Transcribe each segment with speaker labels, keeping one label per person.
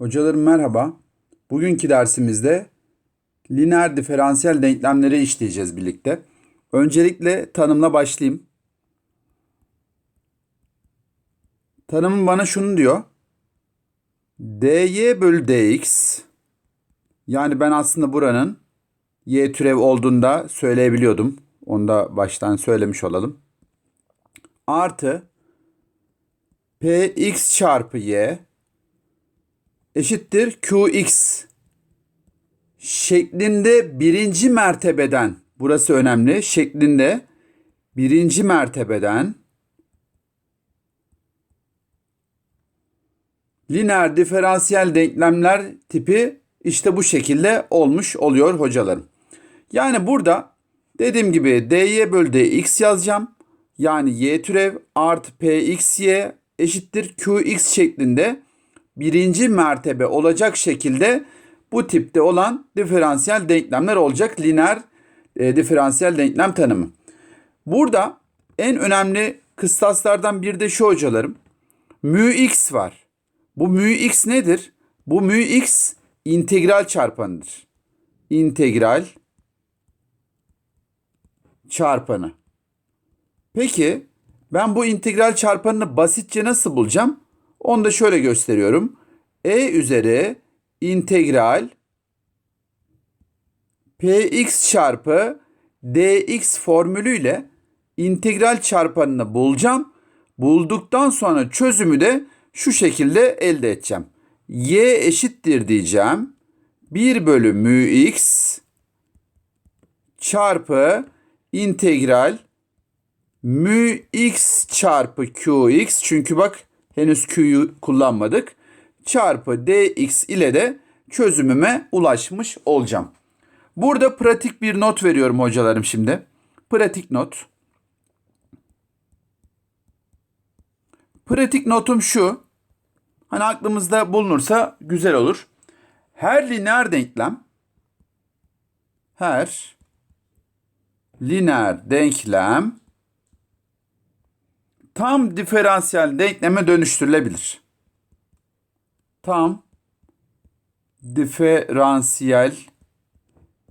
Speaker 1: Hocalarım merhaba. Bugünkü dersimizde lineer diferansiyel denklemleri işleyeceğiz birlikte. Öncelikle tanımla başlayayım. Tanımım bana şunu diyor. dy bölü dx yani ben aslında buranın y türev olduğunda söyleyebiliyordum. Onu da baştan söylemiş olalım. Artı px çarpı y eşittir qx şeklinde birinci mertebeden burası önemli şeklinde birinci mertebeden lineer diferansiyel denklemler tipi işte bu şekilde olmuş oluyor hocalarım. Yani burada dediğim gibi dy bölü dx yazacağım. Yani y türev artı pxy eşittir qx şeklinde birinci mertebe olacak şekilde bu tipte olan diferansiyel denklemler olacak lineer e, diferansiyel denklem tanımı. Burada en önemli kıstaslardan bir de şu hocalarım. Mu x var. Bu mu x nedir? Bu mu x integral çarpanıdır. İntegral çarpanı. Peki ben bu integral çarpanını basitçe nasıl bulacağım? Onu da şöyle gösteriyorum. E üzeri integral px çarpı dx formülüyle integral çarpanını bulacağım. Bulduktan sonra çözümü de şu şekilde elde edeceğim. y eşittir diyeceğim. 1 bölü mu x çarpı integral mu x çarpı qx çünkü bak henüz q'yu kullanmadık. Çarpı dx ile de çözümüme ulaşmış olacağım. Burada pratik bir not veriyorum hocalarım şimdi. Pratik not. Pratik notum şu. Hani aklımızda bulunursa güzel olur. Her lineer denklem her lineer denklem tam diferansiyel denkleme dönüştürülebilir. Tam diferansiyel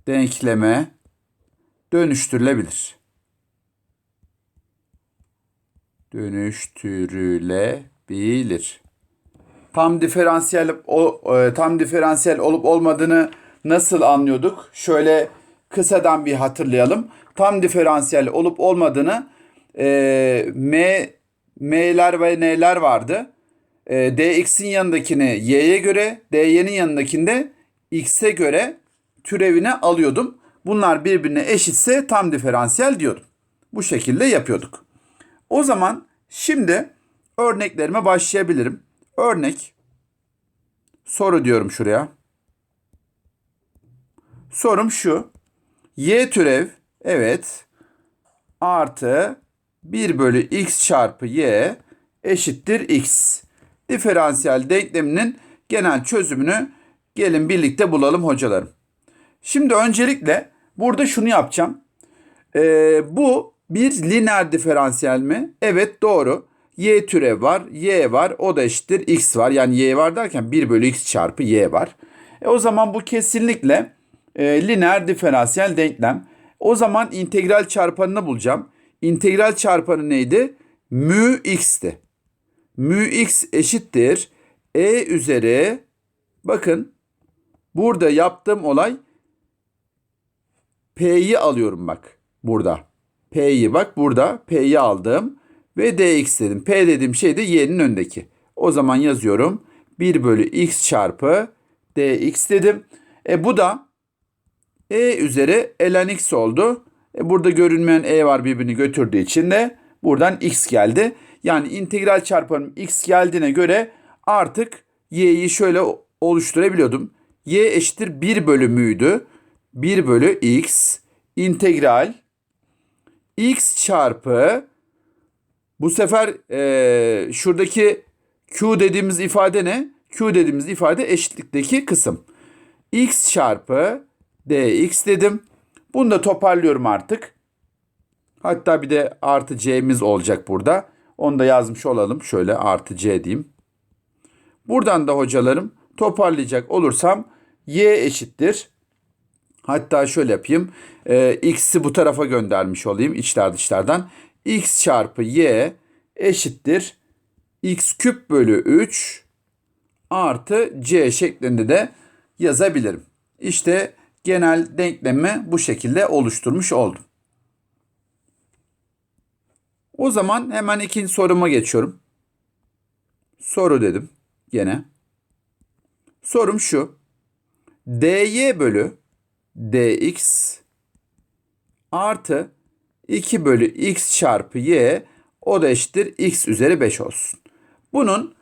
Speaker 1: denkleme dönüştürülebilir. Dönüştürülebilir. Tam diferansiyel o, e, tam diferansiyel olup olmadığını nasıl anlıyorduk? Şöyle kısadan bir hatırlayalım. Tam diferansiyel olup olmadığını e, m m'ler ve n'ler vardı. E, dx'in yanındakini y'ye göre, dy'nin yanındakinde x'e göre türevine alıyordum. Bunlar birbirine eşitse tam diferansiyel diyordum. Bu şekilde yapıyorduk. O zaman şimdi örneklerime başlayabilirim. Örnek soru diyorum şuraya. Sorum şu. Y türev evet artı 1 bölü x çarpı y eşittir x. Diferansiyel denkleminin genel çözümünü gelin birlikte bulalım hocalarım. Şimdi öncelikle burada şunu yapacağım. Ee, bu bir lineer diferansiyel mi? Evet doğru. Y türev var, y var, o da eşittir x var. Yani y var derken 1 bölü x çarpı y var. E o zaman bu kesinlikle e, lineer diferansiyel denklem. O zaman integral çarpanını bulacağım. İntegral çarpanı neydi? Mu x'ti. Mu x eşittir. E üzeri bakın burada yaptığım olay P'yi alıyorum bak burada. P'yi bak burada P'yi aldım ve dx dedim. P dediğim şey de y'nin öndeki. O zaman yazıyorum 1 bölü x çarpı dx dedim. E bu da e üzeri ln x oldu. E burada görünmeyen e var birbirini götürdüğü için de buradan x geldi. Yani integral çarpanım x geldiğine göre artık y'yi şöyle oluşturabiliyordum. y eşittir 1 bölü müydü? 1 bölü x integral x çarpı bu sefer e, şuradaki q dediğimiz ifade ne? q dediğimiz ifade eşitlikteki kısım. x çarpı dx dedim. Bunu da toparlıyorum artık. Hatta bir de artı c'miz olacak burada. Onu da yazmış olalım. Şöyle artı c diyeyim. Buradan da hocalarım Toparlayacak olursam y eşittir. Hatta şöyle yapayım. Ee, x'i bu tarafa göndermiş olayım içler dışlardan. x çarpı y eşittir. x küp bölü 3 artı c şeklinde de yazabilirim. İşte genel denklemi bu şekilde oluşturmuş oldum. O zaman hemen ikinci soruma geçiyorum. Soru dedim gene. Sorum şu. dy bölü dx artı 2 bölü x çarpı y o da eşittir x üzeri 5 olsun. Bunun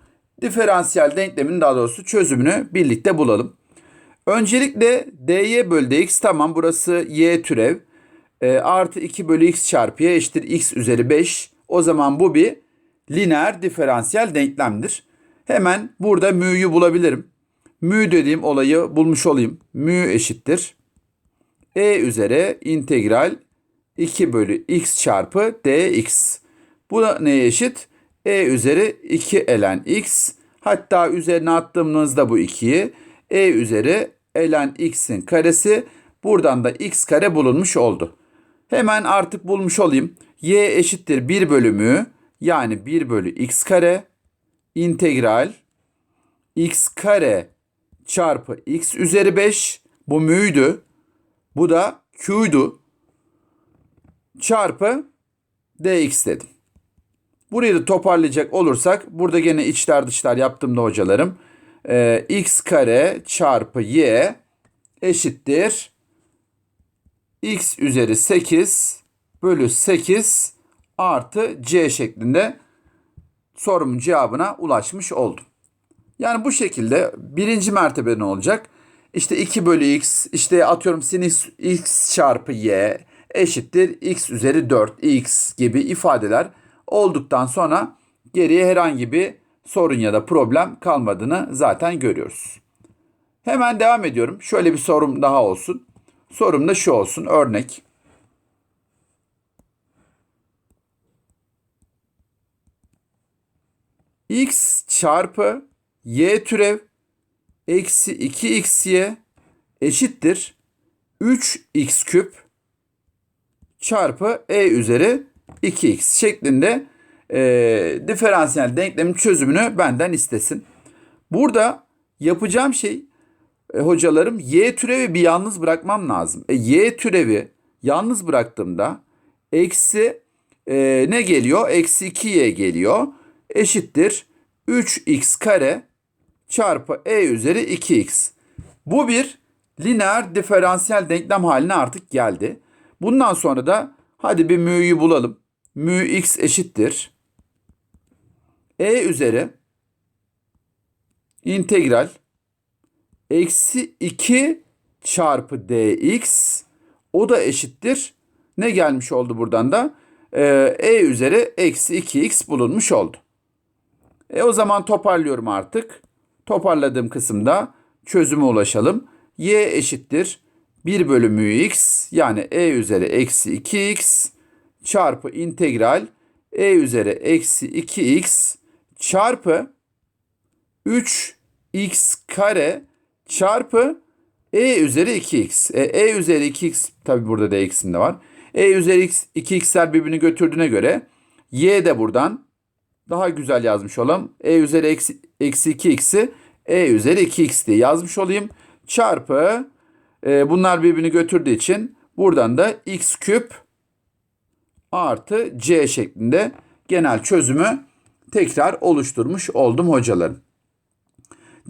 Speaker 1: diferansiyel denklemin daha doğrusu çözümünü birlikte bulalım. Öncelikle dy bölü dx tamam burası y türev. E, artı 2 bölü x çarpı y eşittir x üzeri 5. O zaman bu bir lineer diferansiyel denklemdir. Hemen burada mü'yü bulabilirim. Mü dediğim olayı bulmuş olayım. Mü eşittir. E üzeri integral 2 bölü x çarpı dx. Bu da neye eşit? E üzeri 2 ln x. Hatta üzerine attığımızda bu 2'yi e üzeri ln x'in karesi. Buradan da x kare bulunmuş oldu. Hemen artık bulmuş olayım. y eşittir 1 bölümü yani 1 bölü x kare integral x kare çarpı x üzeri 5 bu müydü. Bu da q'ydu. Çarpı dx dedim. Burayı da toparlayacak olursak burada gene içler dışlar yaptığımda hocalarım. Ee, x kare çarpı y eşittir. x üzeri 8 bölü 8 artı c şeklinde sorumun cevabına ulaşmış oldum. Yani bu şekilde birinci mertebe ne olacak? İşte 2 bölü x, işte atıyorum sinüs x çarpı y eşittir x üzeri 4 x gibi ifadeler olduktan sonra geriye herhangi bir sorun ya da problem kalmadığını zaten görüyoruz. Hemen devam ediyorum. Şöyle bir sorum daha olsun. Sorum da şu olsun. Örnek. x çarpı y türev eksi 2xy eşittir 3x küp çarpı e üzeri 2x şeklinde e, diferansiyel denklemin çözümünü benden istesin. Burada yapacağım şey e, hocalarım y türevi bir yalnız bırakmam lazım. E, y türevi yalnız bıraktığımda eksi e, ne geliyor? Eksi 2y geliyor. Eşittir 3x kare çarpı e üzeri 2x. Bu bir lineer diferansiyel denklem haline artık geldi. Bundan sonra da hadi bir mü'yü bulalım. Mü x eşittir. E üzeri integral eksi 2 çarpı dx o da eşittir. Ne gelmiş oldu buradan da? Ee, e üzeri eksi 2x bulunmuş oldu. E o zaman toparlıyorum artık. Toparladığım kısımda çözüme ulaşalım. y eşittir 1 bölü x yani e üzeri eksi 2x çarpı integral e üzeri eksi 2x çarpı 3x kare çarpı e üzeri 2x. E, e üzeri 2x tabi burada da x'in de var. e üzeri x 2x'ler birbirini götürdüğüne göre y de buradan daha güzel yazmış olalım. e üzeri eksi, eksi 2x'i e üzeri 2x diye yazmış olayım. Çarpı e, bunlar birbirini götürdüğü için buradan da x küp artı c şeklinde genel çözümü tekrar oluşturmuş oldum hocalarım.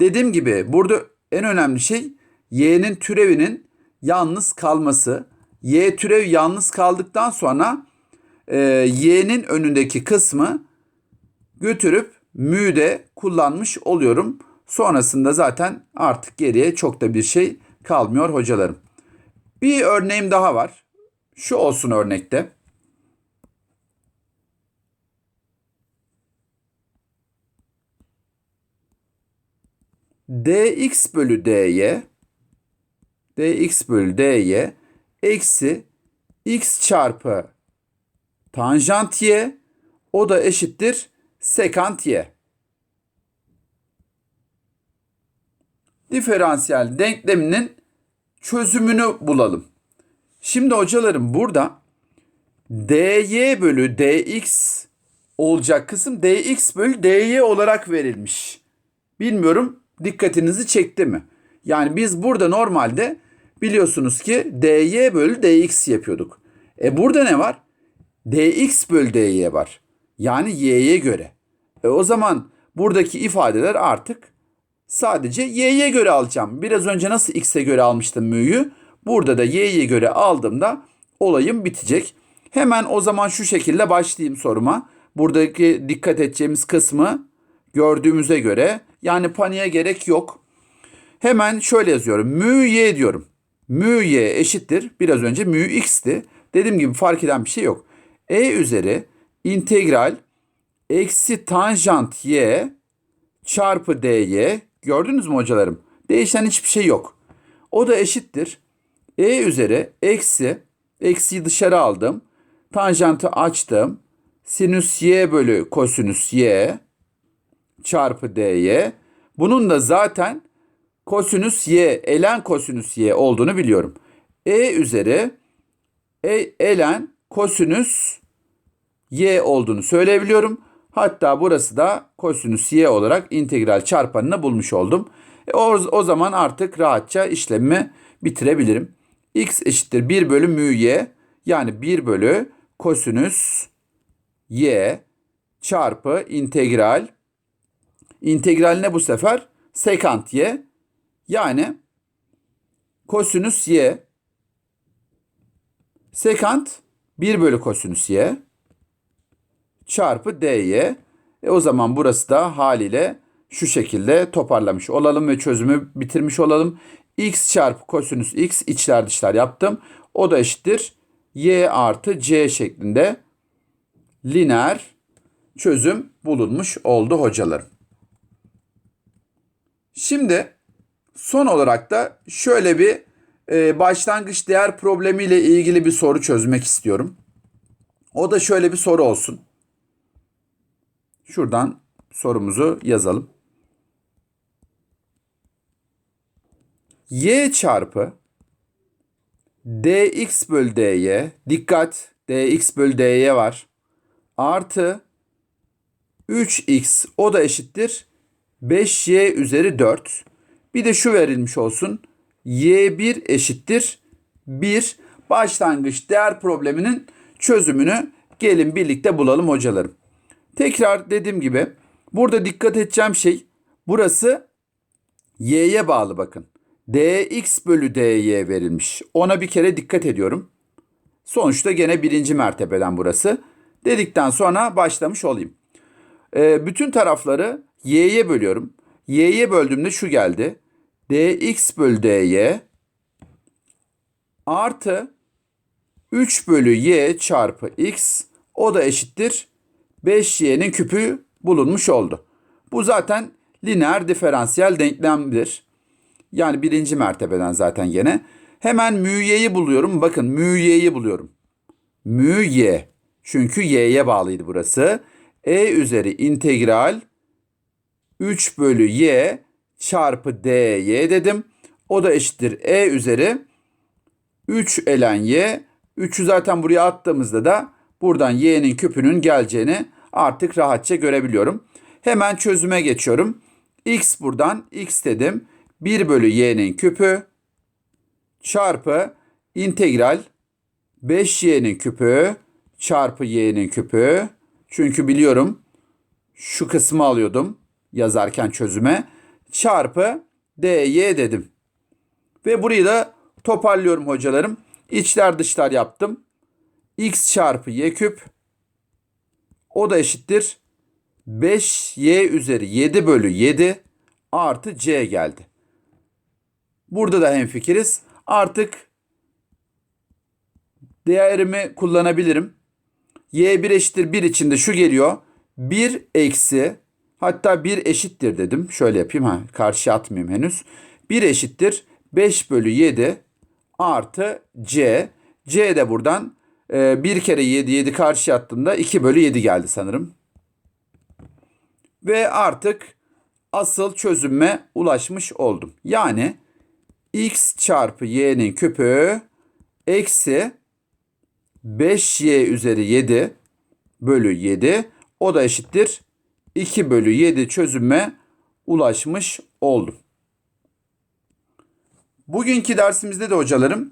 Speaker 1: Dediğim gibi burada en önemli şey y'nin türevinin yalnız kalması. Y türev yalnız kaldıktan sonra e, y'nin önündeki kısmı götürüp mü'de kullanmış oluyorum. Sonrasında zaten artık geriye çok da bir şey kalmıyor hocalarım. Bir örneğim daha var. Şu olsun örnekte. Dx bölü dy dx bölü dy eksi x çarpı tanjant y o da eşittir sekant y. diferansiyel denkleminin çözümünü bulalım. Şimdi hocalarım burada dy bölü dx olacak kısım dx bölü dy olarak verilmiş. Bilmiyorum dikkatinizi çekti mi? Yani biz burada normalde biliyorsunuz ki dy bölü dx yapıyorduk. E burada ne var? dx bölü dy var. Yani y'ye göre. E o zaman buradaki ifadeler artık sadece y'ye göre alacağım. Biraz önce nasıl x'e göre almıştım mü'yü? Burada da y'ye göre aldığımda olayım bitecek. Hemen o zaman şu şekilde başlayayım soruma. Buradaki dikkat edeceğimiz kısmı gördüğümüze göre yani paniğe gerek yok. Hemen şöyle yazıyorum. Mü y diyorum. Mü y eşittir. Biraz önce mü x'ti. Dediğim gibi fark eden bir şey yok. E üzeri integral eksi tanjant y çarpı dy. Gördünüz mü hocalarım? Değişen hiçbir şey yok. O da eşittir. E üzeri eksi eksiyi dışarı aldım. Tanjantı açtım. Sinüs y bölü kosinüs y çarpı dy. Bunun da zaten kosinüs y, elen kosinüs y olduğunu biliyorum. E üzeri e, elen kosinüs y olduğunu söyleyebiliyorum. Hatta burası da kosinüs y olarak integral çarpanını bulmuş oldum. E o, o zaman artık rahatça işlemimi bitirebilirim. x eşittir 1 bölü mü y yani 1 bölü kosinüs y çarpı integral. İntegral ne bu sefer? Sekant y yani kosinüs y sekant 1 bölü kosinüs y çarpı dy. E o zaman burası da haliyle şu şekilde toparlamış olalım ve çözümü bitirmiş olalım. x çarpı kosinüs x içler dışlar yaptım. O da eşittir y artı c şeklinde lineer çözüm bulunmuş oldu hocalarım. Şimdi son olarak da şöyle bir e, başlangıç değer problemiyle ilgili bir soru çözmek istiyorum. O da şöyle bir soru olsun. Şuradan sorumuzu yazalım. y çarpı dx bölü dy dikkat dx bölü dy var artı 3x o da eşittir 5y üzeri 4 bir de şu verilmiş olsun y1 eşittir 1 başlangıç değer probleminin çözümünü gelin birlikte bulalım hocalarım. Tekrar dediğim gibi burada dikkat edeceğim şey burası y'ye bağlı bakın. dx bölü dy verilmiş. Ona bir kere dikkat ediyorum. Sonuçta gene birinci mertebeden burası. Dedikten sonra başlamış olayım. E, bütün tarafları y'ye bölüyorum. y'ye böldüğümde şu geldi. dx bölü dy artı 3 bölü y çarpı x o da eşittir 5y'nin küpü bulunmuş oldu. Bu zaten lineer diferansiyel denklemdir. Yani birinci mertebeden zaten gene. Hemen mü y'yi buluyorum. Bakın mü y'yi buluyorum. Mü y. Çünkü y'ye bağlıydı burası. E üzeri integral 3 bölü y çarpı dy dedim. O da eşittir e üzeri 3 elen y. 3'ü zaten buraya attığımızda da buradan y'nin küpünün geleceğini artık rahatça görebiliyorum. Hemen çözüme geçiyorum. x buradan x dedim. 1 bölü y'nin küpü çarpı integral 5y'nin küpü çarpı y'nin küpü. Çünkü biliyorum şu kısmı alıyordum yazarken çözüme. Çarpı dy dedim. Ve burayı da toparlıyorum hocalarım. İçler dışlar yaptım. x çarpı y küp o da eşittir 5y üzeri 7 bölü 7 artı c geldi. Burada da hemfikiriz. Artık değerimi kullanabilirim. y1 eşittir 1 içinde şu geliyor. 1 eksi hatta 1 eşittir dedim. Şöyle yapayım ha karşı atmayayım henüz. 1 eşittir 5 bölü 7 artı c. c de buradan e, bir kere 7 7 karşı attığımda 2 bölü 7 geldi sanırım. Ve artık asıl çözüme ulaşmış oldum. Yani x çarpı y'nin küpü eksi 5y üzeri 7 bölü 7 o da eşittir 2 bölü 7 çözüme ulaşmış oldum. Bugünkü dersimizde de hocalarım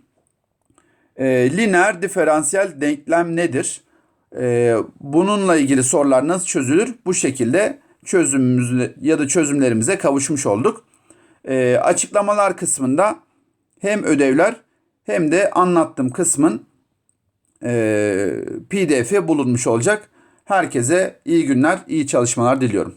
Speaker 1: e, lineer diferansiyel denklem nedir? E, bununla ilgili sorular nasıl çözülür? Bu şekilde çözümümüzü ya da çözümlerimize kavuşmuş olduk. E, açıklamalar kısmında hem ödevler hem de anlattığım kısmın e, pdf'i bulunmuş olacak. Herkese iyi günler, iyi çalışmalar diliyorum.